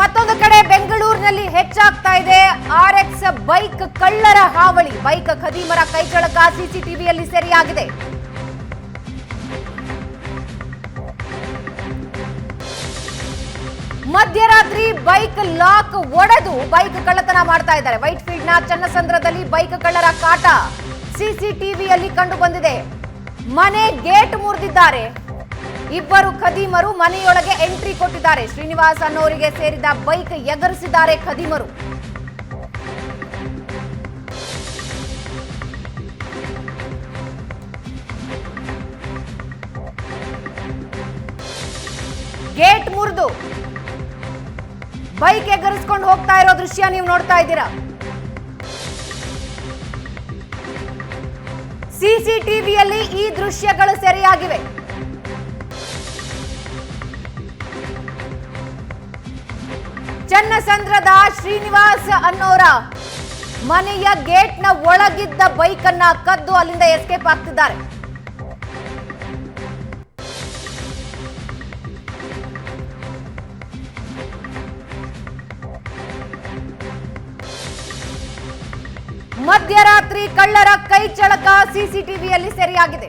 ಮತ್ತೊಂದು ಕಡೆ ಬೆಂಗಳೂರಿನಲ್ಲಿ ಹೆಚ್ಚಾಗ್ತಾ ಇದೆ. ಆರ್ ಎಕ್ಸ್ ಬೈಕ್ ಕಳ್ಳರ ಹಾವಳಿ. ಬೈಕ್ ಖದೀಮರ ಕೈಚಳಕ ಸಿಸಿಟಿವಿಯಲ್ಲಿ ಸೆರೆಯಾಗಿದೆ. ಮಧ್ಯರಾತ್ರಿ ಬೈಕ್ ಲಾಕ್ ಒಡೆದು ಬೈಕ್ ಕಳ್ಳತನ ಮಾಡ್ತಾ ಇದ್ದಾರೆ. ವೈಟ್ ಫೀಲ್ಡ್ನ ಚನ್ನಸಂದ್ರದಲ್ಲಿ ಬೈಕ್ ಕಳ್ಳರ ಕಾಟ ಸಿಸಿಟಿವಿಯಲ್ಲಿ ಕಂಡು ಬಂದಿದೆ ಮನೆ ಗೇಟ್ ಮುರಿದಿದ್ದಾರೆ. ಇಬ್ಬರು ಖದೀಮರು ಮನೆಯೊಳಗೆ ಎಂಟ್ರಿ ಕೊಟ್ಟಿದ್ದಾರೆ. ಶ್ರೀನಿವಾಸ್ ಅನ್ನೋರಿಗೆ ಸೇರಿದ ಬೈಕ್ ಎಗರಿಸಿದ್ದಾರೆ ಖದೀಮರು. ಗೇಟ್ ಮುರಿದು ಬೈಕ್ ಎಗರಿಸ್ಕೊಂಡು ಹೋಗ್ತಾ ಇರೋ ದೃಶ್ಯ ನೀವು ನೋಡ್ತಾ ಇದ್ದೀರಾ. ಸಿಸಿಟಿವಿಯಲ್ಲಿ ಈ ದೃಶ್ಯಗಳು ಸೆರೆಯಾಗಿವೆ. ಚನ್ನಸಂದ್ರದ ಶ್ರೀನಿವಾಸ್ ಅನ್ನೋರ ಮನೆಯ ಗೇಟ್ನ ಒಳಗಿದ್ದ ಬೈಕ್ ಅನ್ನ ಕದ್ದು ಅಲ್ಲಿಂದ ಎಸ್ಕೇಪ್ ಆಗ್ತಿದ್ದಾರೆ. ಮಧ್ಯರಾತ್ರಿ ಕಳ್ಳರ ಕೈ ಚಳಕ ಸಿಸಿಟಿವಿಯಲ್ಲಿ ಸೆರೆಯಾಗಿದೆ.